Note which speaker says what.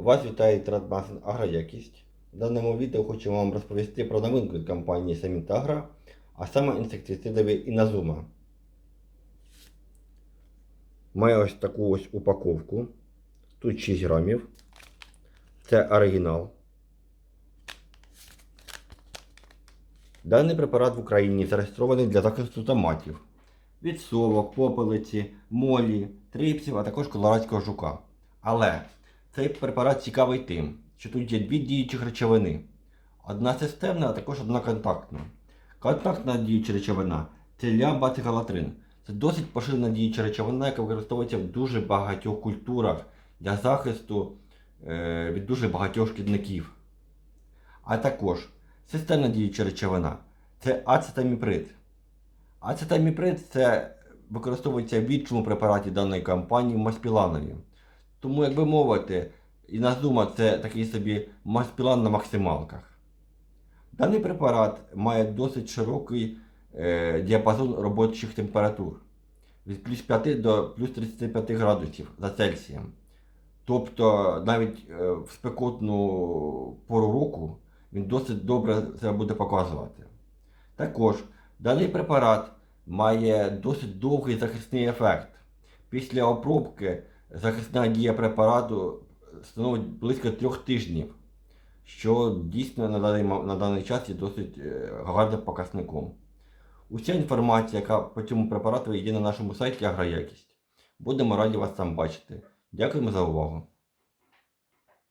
Speaker 1: Вас вітає Традмасен Агроякість. В даному відео хочу вам розповісти про новинку від компанії Саміт Агро, а саме інсектицидові Іназума. Має ось таку ось упаковку. Тут 6 грамів. Це оригінал. Даний препарат в Україні зареєстрований для захисту томатів від совок, попелиці, молі, трипсів, а також колорадського жука. Але цей препарат цікавий тим, що тут є дві діючих речовини. Одна системна, а також одна контактна. Контактна діюча речовина це лябацикалатрин. Це досить поширена діюча речовина, яка використовується в дуже багатьох культурах для захисту е, від дуже багатьох шкідників. А також системна діюча речовина це ацетаміприд. Ацетаміприд це використовується в відчому препараті даної компанії Маспіланові. Тому, як би мовити, іназума це такий собі маспілан на максималках. Даний препарат має досить широкий е, діапазон робочих температур від плюс 5 до плюс 35 градусів за Цельсієм. Тобто навіть е, в спекотну пору року він досить добре це буде показувати. Також даний препарат має досить довгий захисний ефект. Після обробки захисна дія препарату становить близько трьох тижнів, що дійсно на даний, на даний час є досить е, гарним показником. Уся інформація, яка по цьому препарату є на нашому сайті Агроякість. Будемо раді вас там бачити. Дякуємо за увагу.